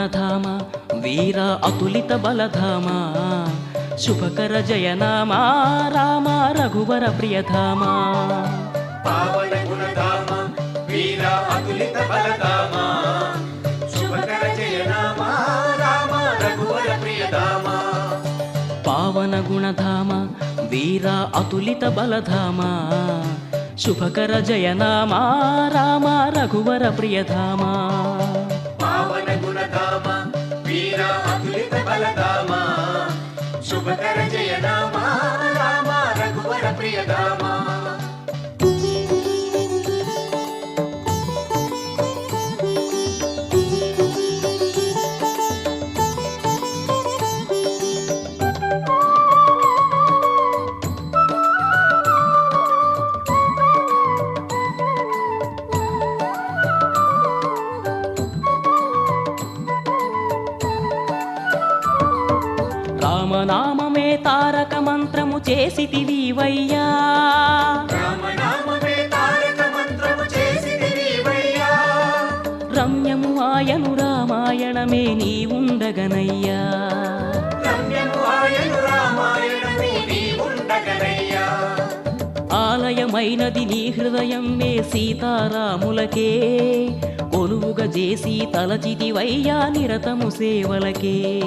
గుణధామ వీర అతులిత బలధామ శుభకర జయనామ రామ రఘువర ప్రియధామ. పావన గుణధామ వీర అతులిత బలధామ శుభకర జయనామ రామ రఘువర ప్రియధామ. పావన గుణధామ వీర అతులిత బలధామ శుభకర జయనామ రామ రఘువర ప్రియధామ. పావన గుణధామ వీర అతులిత బలధామ శుభకర జయనామ రామనామమే తారక మంత్రము చేసితివి వయ్యా. చేసి నీవయ్యా రమ్యము ఆయను రామాయణమే నీ ఉండగనయ్యా. ఆలయమైనది నీ హృదయం మే సీతారాములకే. కొలువుగా చేసి తలచితివయ్యా నిరతము సేవలకే.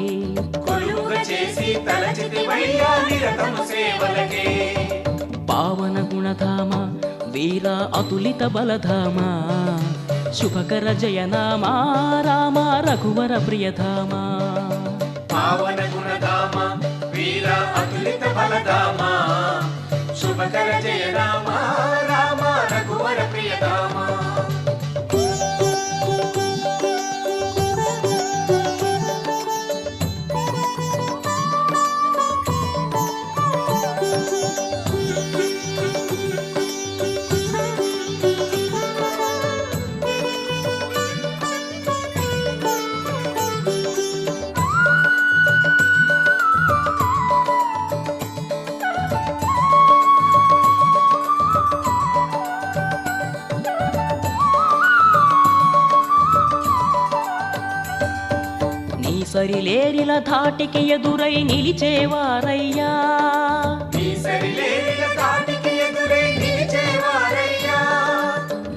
చేసి తలచితివయ్యా నిరతము సేవలకే పావన గుణధామ వీర అతులిత బలధామ శుభకర జయనామా రామ రఘువర ప్రియధామ. పావన గుణధామ వీర అతులిత బలధామ శుభకర జయనామా రామ రఘువర ప్రియధామ. సరిలేరిల ధాటికి ఎదురై నిలిచేవారయ్యా.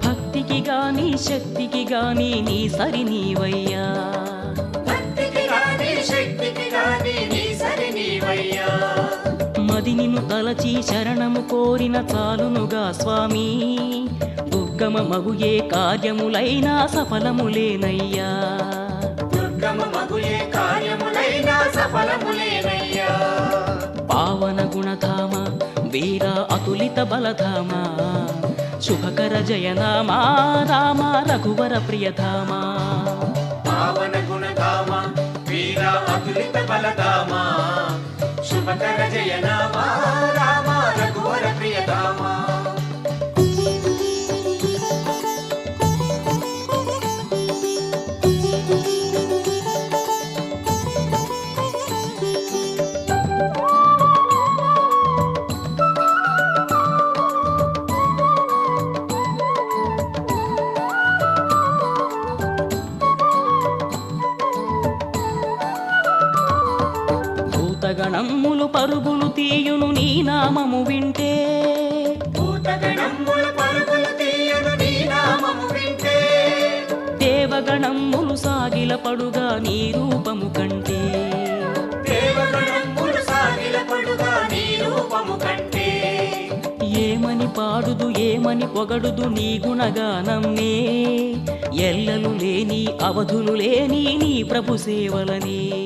భక్తికి గాని శక్తికి గాని నీ సరి నీవయ్యా. భక్తికి గాని శక్తికి గాని నీ సరి నీవయ్యా. మది నిన్ను తలచి శరణము కోరిన చాలునుగా స్వామి. దుర్గమ మగు ఏ కార్యములైనా సఫలములేనయ్యా. దుర్గమ మగుయే కార్యములైనా సఫలములేనయ్యా. పావన గుణధామ వీర అతులిత బలధామ శుభకర జయనామ రామ రఘువర ప్రియధామ. పావన గుణధామ వీర అతులిత బలధామ శుభకర జయ భూతగణమ్ములు పరుగులు తీయును నీ నామము వింటే. దేవగణమ్ములు సాగిల పడుగా నీ రూపము కంటే. ఏమని పాడుదు ఏమని పొగడుదు నీ గుణగానమ్మే. ఎల్లలు లేని అవధులు లేని నీ ప్రభు సేవలనే.